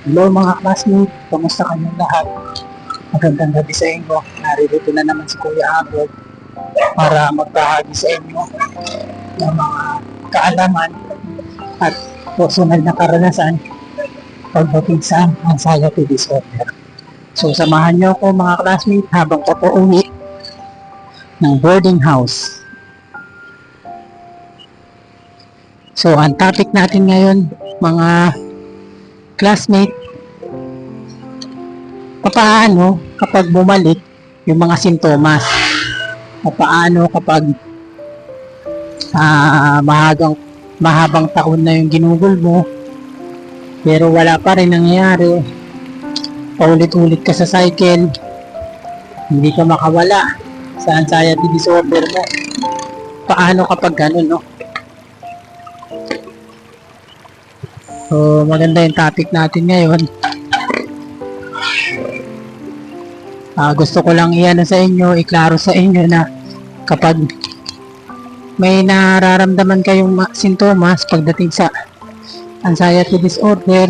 Hello mga classmates, kamusta kayong lahat? Magandang gabi sa inyo. Naririto na naman si Kuya Abel para magbahagi sa inyo ng mga kaalaman at personal na karanasan pagdating sa anxiety disorder. So samahan niyo ako mga classmates habang papauwi ng boarding house. So ang topic natin ngayon mga classmate papaano kapag bumalik yung mga sintomas? Papaano kapag ah mahagang mahabang taon na yung ginugol mo pero wala pa rin nangyayari paulit-ulit ka sa cycle hindi ka makawala sa anxiety disorder mo? Paano kapag ganun no So, maganda yung topic natin ngayon. Ah, gusto ko lang iyan sa inyo, iklaro sa inyo na kapag may nararamdaman kayong ma- sintomas pagdating sa anxiety disorder,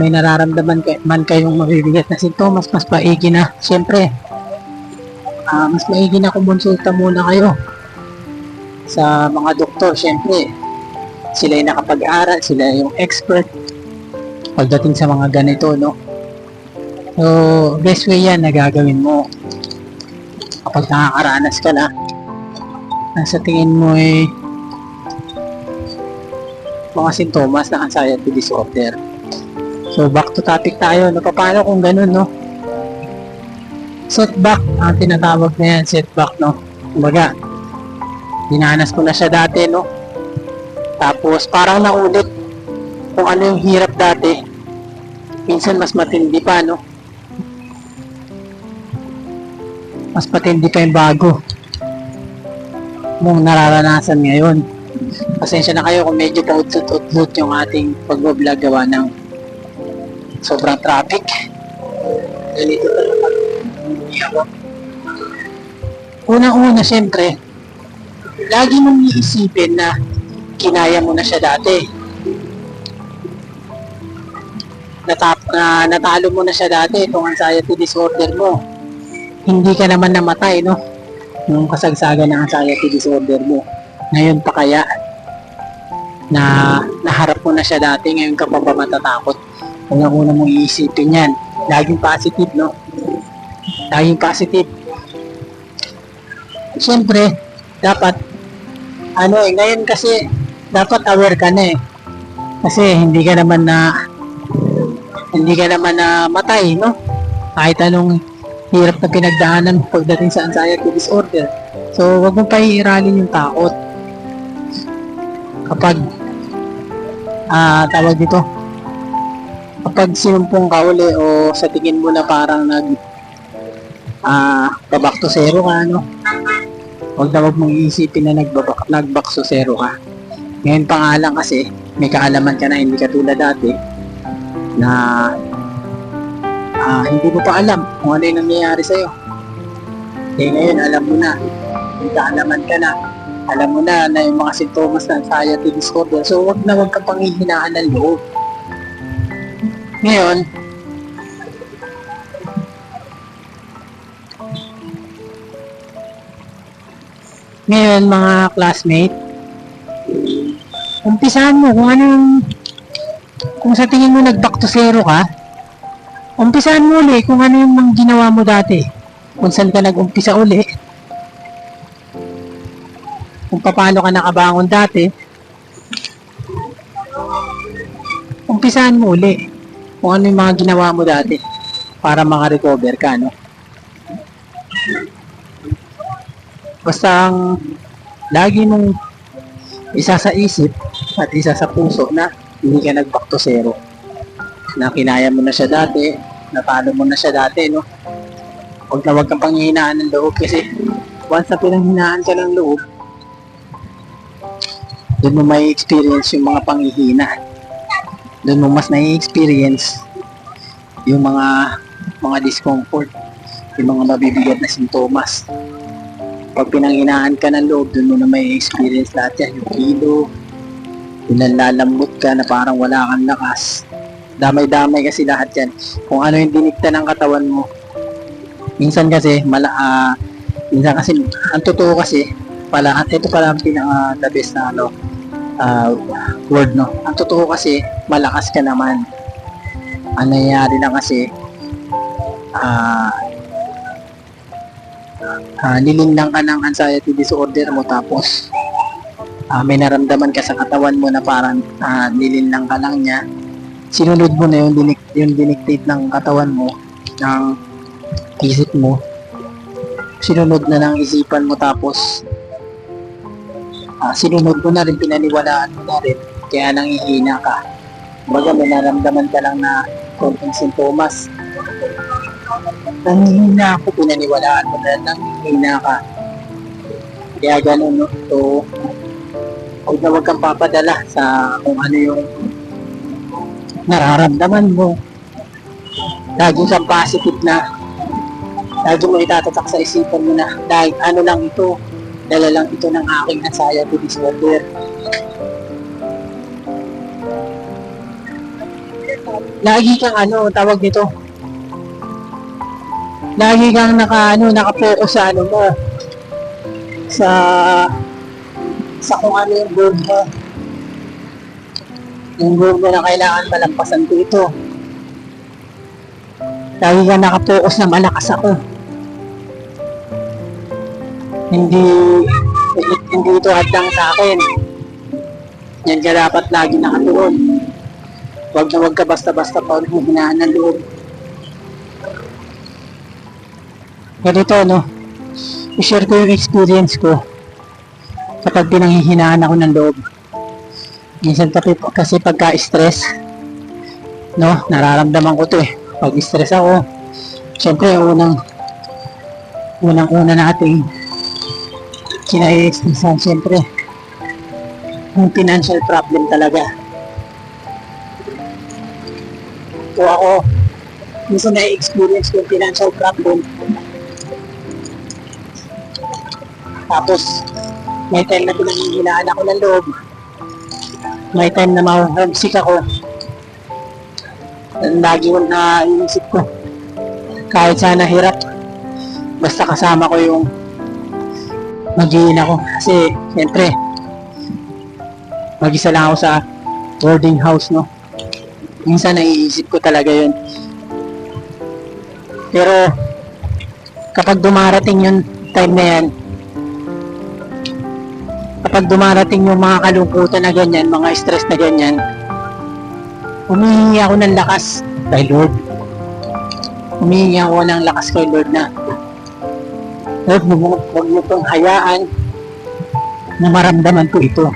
may nararamdaman kay, man kayong mabibigat na sintomas, mas maigi na, siyempre, ah, mas maigi na kumonsulta muna kayo sa mga doktor, siyempre, sila yung nakapag-aral, sila yung expert pagdating sa mga ganito, no? So, best way yan na gagawin mo kapag nakakaranas ka na na sa tingin mo ay mga sintomas ng anxiety disorder. So, back to topic tayo. No? Paano kung ganun, no? Setback, ang tinatawag na yan, setback, no? Kumbaga, dinanas ko na siya dati, no? Tapos parang naulit kung ano yung hirap dati. Minsan mas matindi pa, no? Mas matindi pa yung bago mong nararanasan ngayon. Pasensya na kayo kung medyo pautot-utot yung ating pag-vlog gawa ng sobrang traffic. Ganito talaga. Una-una, syempre, lagi mong iisipin na kinaya mo na siya dati. Natap, na, natalo mo na siya dati itong anxiety disorder mo. Hindi ka naman namatay, no? Nung kasagsagan ng anxiety disorder mo. Ngayon pa kaya na naharap mo na siya dati, ngayon ka pa ba matatakot? Unang-una mong iisipin yan. Laging positive, no? Laging positive. Siyempre, dapat ano eh, ngayon kasi dapat aware ka na eh. Kasi hindi ka naman na hindi ka naman na matay, no? Kahit anong hirap na pinagdaanan pagdating sa anxiety disorder. So, wag mong pahihiralin yung takot. Kapag ah tawag dito kapag sinumpong ka uli o sa tingin mo na parang nag ah back to zero ka, no? Huwag na huwag mong iisipin na nagbabak, nag-back to zero ka. Ngayon pa nga lang kasi, may kaalaman ka na hindi ka tulad dati na ah, hindi mo pa alam kung ano yung nangyayari sa'yo. Eh ngayon, alam mo na. May kaalaman ka na. Alam mo na na yung mga sintomas ng anxiety disorder. So, wag na wag ka pang hihinaan ng loob. Ngayon, ngayon mga classmate, umpisahan mo kung ano kung sa tingin mo nag back to zero ka, umpisahan mo uli kung ano yung mga ginawa mo dati. Kung saan ka nag-umpisa uli. Kung paano ka nakabangon dati. Umpisahan mo uli kung ano yung mga ginawa mo dati para makarecover ka, no? Basta ang lagi mong isa sa isip at isa sa puso na hindi ka nag back to zero. Na kinaya mo na siya dati, natalo mo na siya dati, no? Huwag na huwag kang panghihinaan ng loob kasi once na pinanghinaan ka ng loob, doon mo may experience yung mga panghihina. Doon mo mas nai-experience yung mga mga discomfort, yung mga mabibigat na sintomas. Pag pinanghinaan ka ng loob, doon mo na may experience lahat yan. Yung kilo, yung nanlalambot ka na parang wala kang lakas. Damay-damay kasi lahat yan. Kung ano yung dinikta ng katawan mo. Minsan kasi, mala, ah, minsan kasi, ang totoo kasi, pala, ito pala ang pinaka the best na ano, ah, word, no? Ang totoo kasi, malakas ka naman. Ang nangyayari lang kasi, ah, ah, nilinlang ka ng anxiety disorder mo tapos ah, may naramdaman ka sa katawan mo na parang ah, nilinlang ka lang niya. Sinunod mo na yung, dinik, yung dinictate ng katawan mo ng isip mo. Sinunod na ng isipan mo tapos ah, sinunod mo na rin pinaniwalaan mo na rin kaya nangihina ka. Baga may naramdaman ka lang na konting sintomas. Nangihina ako pinaniwalaan mo na nangihina ka. Kaya ganun no? So huwag na huwag kang papadala sa kung ano yung nararamdaman mo. Lagi kang positive na. Lagi mo itatatak sa isipan mo na dahil ano lang ito? Dala lang ito ng aking anxiety disorder lagi kang ano tawag nito. Lagi kang naka ano naka-focus sa ano mo sa sa kung ano yung goal mo. Yung goal mo na kailangan malampasan ko ito. Lagi kang naka-focus na malakas ako. Hindi hindi ito hadlang sa akin. Yan ka dapat lagi nakatuon Huwag na huwag ka basta-basta pa hinaan ng loob. Ganito, no? I-share ko yung experience ko kapag pinanghihinaan ako ng loob. Minsan kasi, kasi pagka-stress, no? Nararamdaman ko to eh. Pag stress ako, syempre unang unang-una nating kinai-stressan syempre yung financial problem talaga. ko ako minsan na-experience yung financial problem. Tapos, may time na pinanghihinaan ako ng loob. May time na ma-homesick ako. Lagi ko na inisip ko. Kahit sana hirap, basta kasama ko yung mag ako. Kasi, siyempre, mag-isa lang ako sa boarding house, no? minsan naiisip ko talaga yun. Pero, kapag dumarating yung time na yan, kapag dumarating yung mga kalungkutan na ganyan, mga stress na ganyan, humihingi ako ng lakas kay Lord. Humihingi ako ng lakas kay Lord na, Lord, huwag mo, pong hayaan na maramdaman ko ito.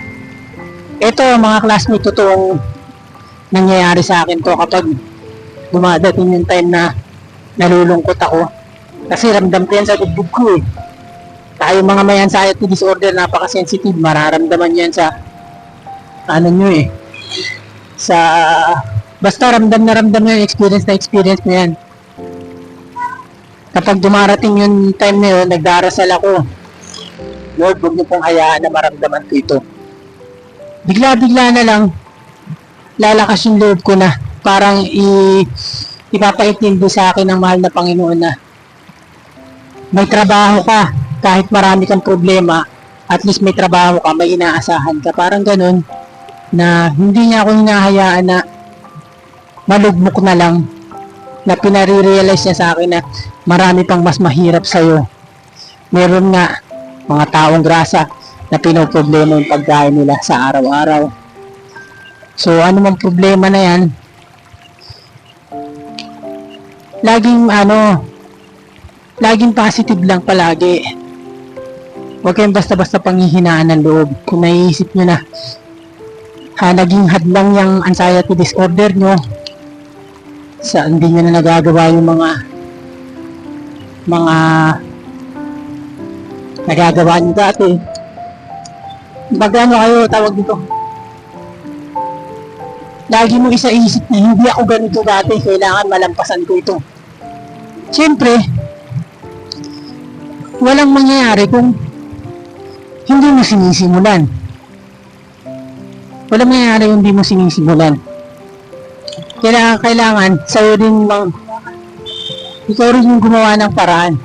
Ito, mga classmate, totoong nangyayari sa akin to kapag dumadating yung time na nalulungkot ako. Kasi ramdam ko yan sa dibdib ko eh. Tayo mga may anxiety disorder, napaka-sensitive, mararamdaman yan sa ano nyo eh. Sa basta ramdam na ramdam yung experience na experience na yan. Kapag dumarating yung time na yun, nagdarasal ako. Lord, huwag niyo pong hayaan na maramdaman ko ito. Bigla-bigla na lang, lalakas yung loob ko na parang i ipapaintindi sa akin ng mahal na Panginoon na may trabaho ka kahit marami kang problema at least may trabaho ka may inaasahan ka. Parang ganun na hindi niya ako hinahayaan na malugmok na lang na pinare-realize niya sa akin na marami pang mas mahirap sa'yo. Meron nga mga taong grasa na pinoproblema yung pagkain nila sa araw-araw. So, ano man problema na yan, laging ano, laging positive lang palagi. Huwag kayong basta-basta panghihinaan ng loob. Kung naiisip nyo na, ha, naging hadlang yung anxiety disorder nyo, sa hindi nyo na nagagawa yung mga mga nagagawa nyo dati. Magano kayo, tawag dito, lagi mo isa isip na hindi ako ganito dati, kailangan malampasan ko ito. Siyempre, walang mangyayari kung hindi mo sinisimulan. Walang mangyayari kung hindi mo sinisimulan. kailangan, kailangan, sa'yo din mang, ikaw rin yung gumawa ng paraan.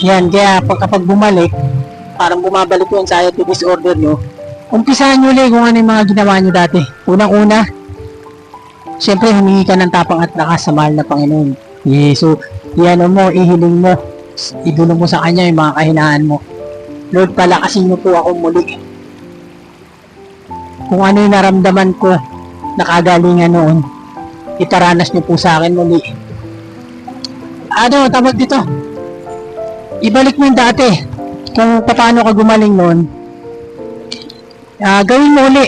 Yan, kaya pag, kapag bumalik, parang bumabalik yung anxiety disorder nyo, umpisahan nyo ulit kung ano yung mga ginawa nyo dati. Unang-una, syempre humingi ka ng tapang at lakas sa mahal na Panginoon. Eh, so, iano mo, ihiling mo, idulong mo sa Kanya yung mga kahinaan mo. Lord, palakasin niyo po ako muli. Kung ano yung naramdaman ko, nakagalingan noon, itaranas niyo po sa akin muli. Ano, tawag dito? Ibalik mo yung dati. Kung paano ka gumaling noon, ah gawin mo uli.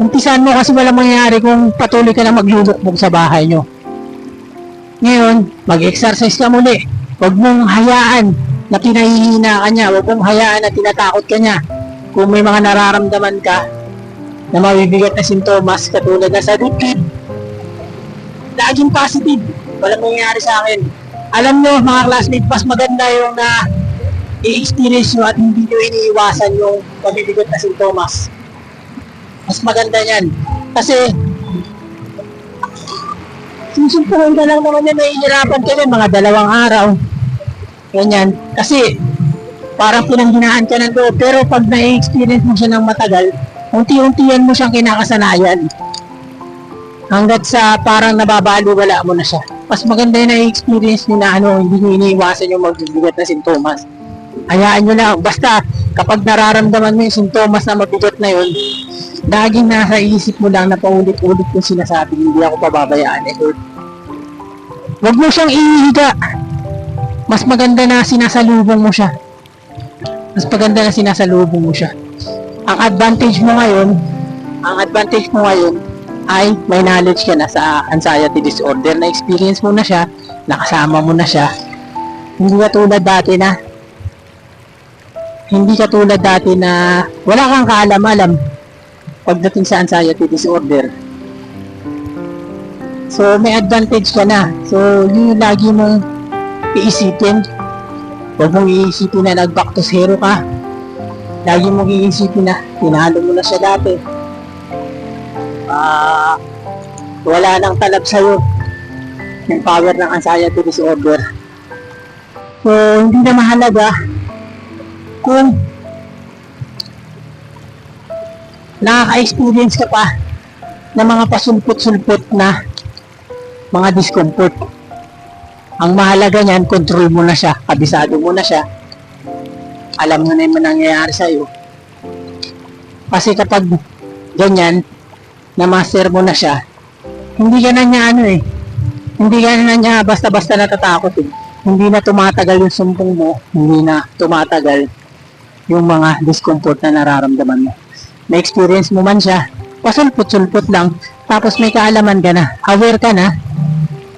Umpisan mo kasi walang mangyayari kung patuloy ka na maglulukbog sa bahay nyo. Ngayon, mag-exercise ka muli. Huwag mong hayaan na pinahihina ka niya. Huwag mong hayaan na tinatakot ka niya. Kung may mga nararamdaman ka na mabibigat na sintomas katulad na sa dibdib, laging positive. Walang mangyayari sa akin. Alam nyo, mga classmates, mas maganda yung na i-experience nyo at hindi nyo iniiwasan yung mabibigat na sintomas. Mas maganda yan. Kasi, susumpuhin ka lang naman yan, nahihirapan ka yan, mga dalawang araw. Ganyan. Kasi, parang pinanghinaan ka ng loob. Pero pag na-experience mo siya ng matagal, unti-untian mo siyang kinakasanayan. Hanggat sa parang nababalo, wala mo na siya. Mas maganda yung na-experience na ano, hindi nyo iniiwasan yung magbibigat na sintomas. Hayaan nyo lang. Basta, kapag nararamdaman mo yung sintomas na mabigat na yun, laging nasa isip mo lang na paulit-ulit yung sinasabi, hindi ako pababayaan eh, Lord. Huwag mo siyang ihiga. Mas maganda na sinasalubong mo siya. Mas maganda na sinasalubong mo siya. Ang advantage mo ngayon, ang advantage mo ngayon ay may knowledge ka na sa anxiety disorder na experience mo na siya, nakasama mo na siya. Hindi ka tulad dati na hindi ka tulad dati na wala kang kaalam-alam pagdating sa anxiety disorder. So, may advantage ka na. So, yun yung lagi mong iisipin. Huwag mong iisipin na nag-back to zero ka. Lagi mong iisipin na tinalo mo na siya dati. Ah, wala nang talab sa'yo yung power ng anxiety disorder. So, hindi na mahalaga kung nakaka-experience ka pa ng mga pasulpot-sulpot na mga discomfort. Ang mahalaga niyan, control mo na siya, kabisado mo na siya, alam mo na yung nangyayari sa'yo. Kasi kapag ganyan, na-master mo na siya, hindi ka na niya ano eh, hindi ka na niya basta-basta natatakot eh. Hindi na tumatagal yung sumpong mo, hindi na tumatagal yung mga discomfort na nararamdaman mo. May experience mo man siya, pasulpot-sulpot lang, tapos may kaalaman ka na, aware ka na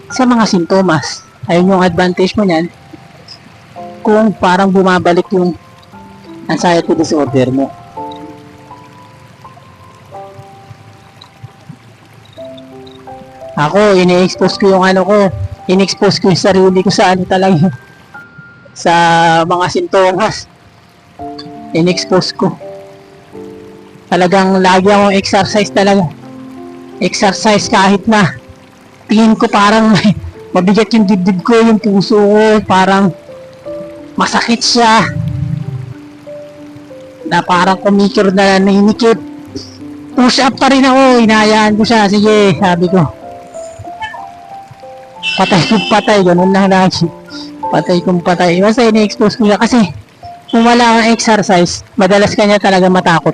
sa mga sintomas. Ayun yung advantage mo niyan kung parang bumabalik yung anxiety disorder mo. Ako, ini-expose ko yung ano ko, in-expose ko yung sarili ko sa ano talaga, sa mga sintomas. In-expose ko. Talagang lagi akong exercise talaga. Exercise kahit na tingin ko parang may, mabigat yung dibdib ko, yung puso ko, parang masakit siya. Na parang kumikir na nahinikip. Push up pa rin ako, inayaan ko siya. Sige, sabi ko. Patay kong patay, ganun lang lagi. Patay kong patay. Basta ini-expose ko siya kasi kung wala kang exercise, madalas kanya talaga matakot.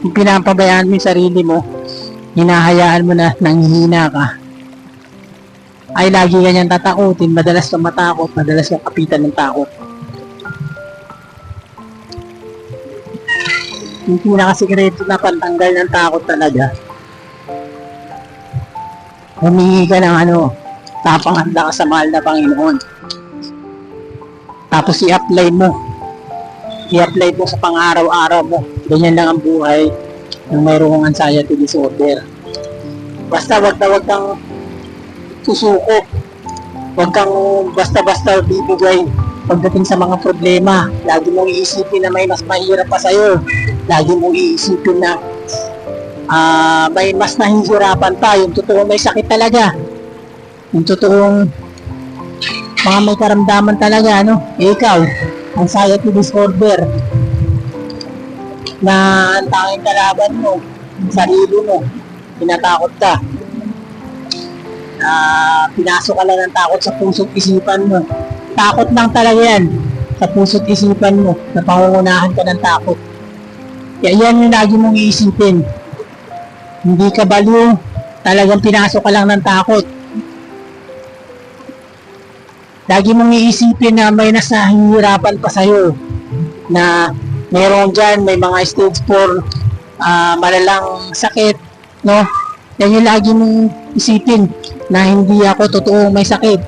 Pinapabayaan mo yung sarili mo, hinahayaan mo na nanghihina ka, ay lagi kanyang tatakutin, madalas kang matakot, madalas kang kapitan ng takot. Yung pinakasikreto na pantanggal ng takot talaga, humingi ka ng ano, tapang handa ka sa mahal na Panginoon. Tapos i-apply mo. I-apply mo sa pang-araw-araw mo. Ganyan lang ang buhay ng mayroong anxiety disorder. Basta wag na wag kang susuko. Wag kang basta-basta bibigay pagdating sa mga problema. Lagi mong iisipin na may mas mahirap pa sa'yo. lagi mong iisipin na ah, may mas nahihirapan pa, yung totoo may sakit talaga. Yung totoong mga may karamdaman talaga, ano? Ikaw, anxiety disorder, na ang tanging kalaban mo, sarili mo, tinatakot ka. Na pinasok ka lang ng takot sa puso't isipan mo. Takot lang talaga yan sa puso't isipan mo na pangungunahan ka ng takot. Kaya yan yung lagi mong iisipin. Hindi ka baliw, talagang pinasok ka lang ng takot. Lagi mong iisipin na may nasa hihirapan pa sa'yo na meron dyan, may mga stage 4 ah, malalang sakit, no? Yan yung lagi mong isipin na hindi ako totoo may sakit.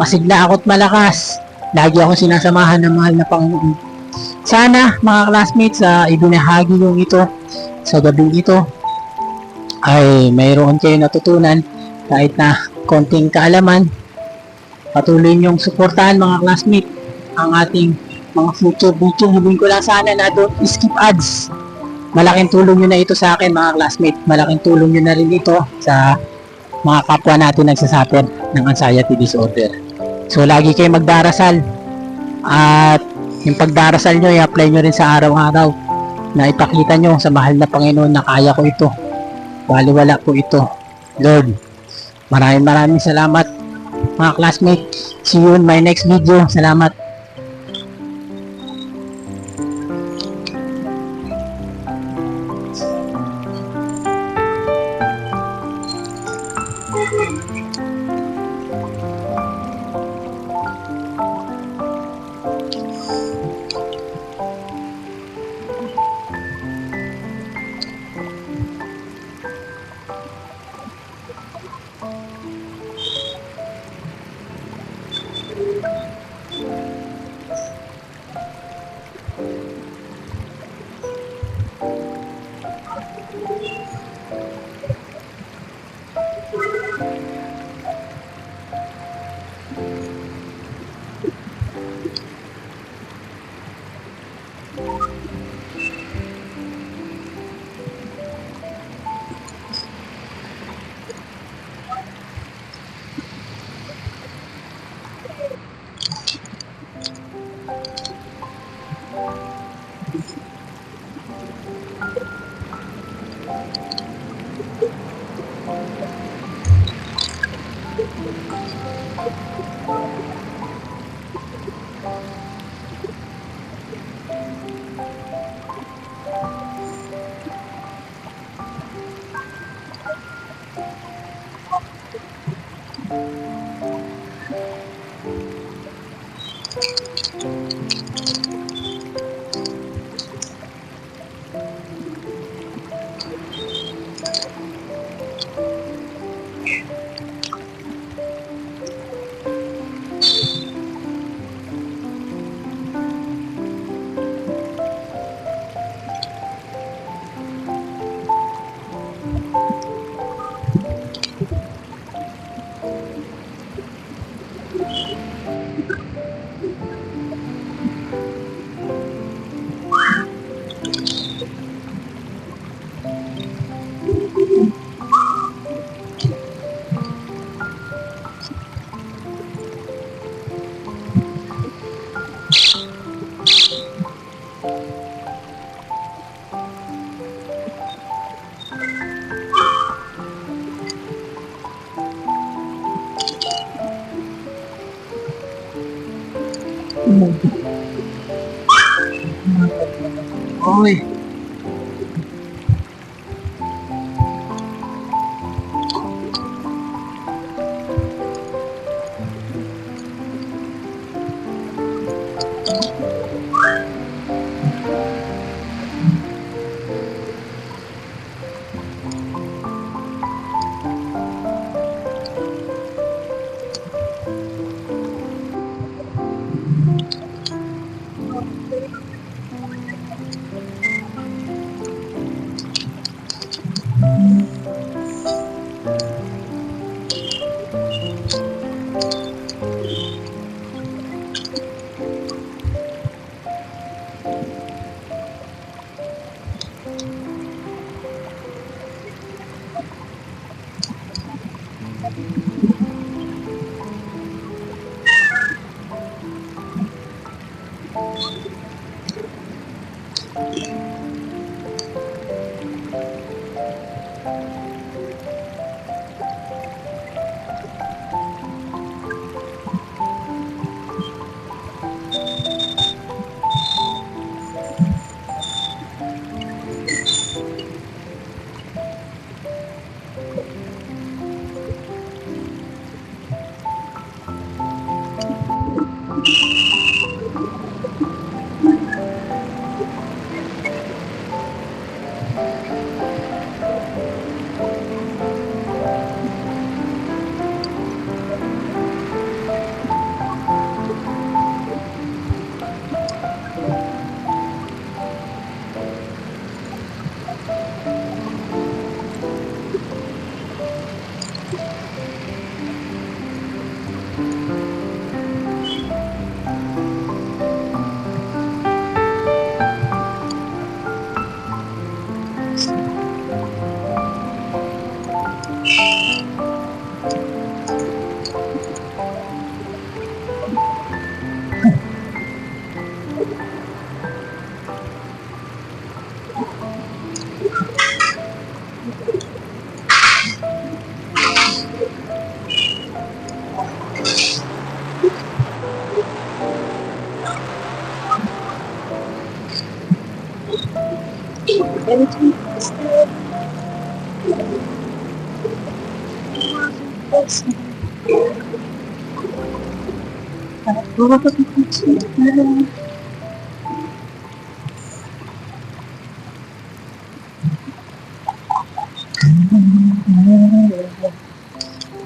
Masigla ako't malakas. Lagi ako sinasamahan ng mahal na Panginoon. Sana mga classmates sa ibinahagi yung ito sa gabing ito ay mayroon kayo natutunan kahit na konting kaalaman patuloy niyong suportahan mga classmates ang ating mga future video. Hibin ko lang sana na don't skip ads. Malaking tulong nyo na ito sa akin mga classmates. Malaking tulong nyo na rin ito sa mga kapwa natin nagsasuffer ng anxiety disorder. So lagi kayo magdarasal at yung pagdarasal nyo i-apply nyo rin sa araw-araw na ipakita nyo sa mahal na Panginoon na kaya ko ito. Baliwala ko ito. Lord, maraming maraming salamat mga classmates. See you in my next video. Salamat.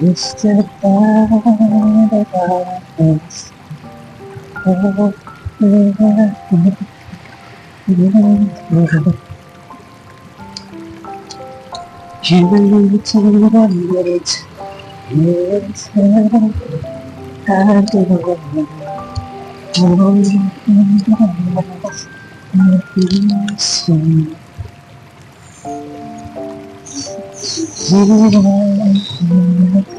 Just a part of us. Oh, you tell me it. You tell I do. Oh, yes, it is you. Thank you.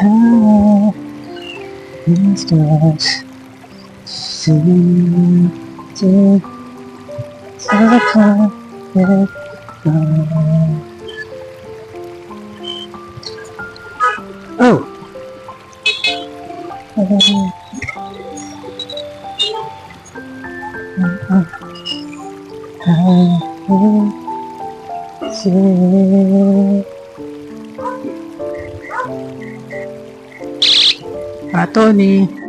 how things got seated apart yet gone. Oh! Oh! Oh! Oh! Oh! Oh! Ah, Tony.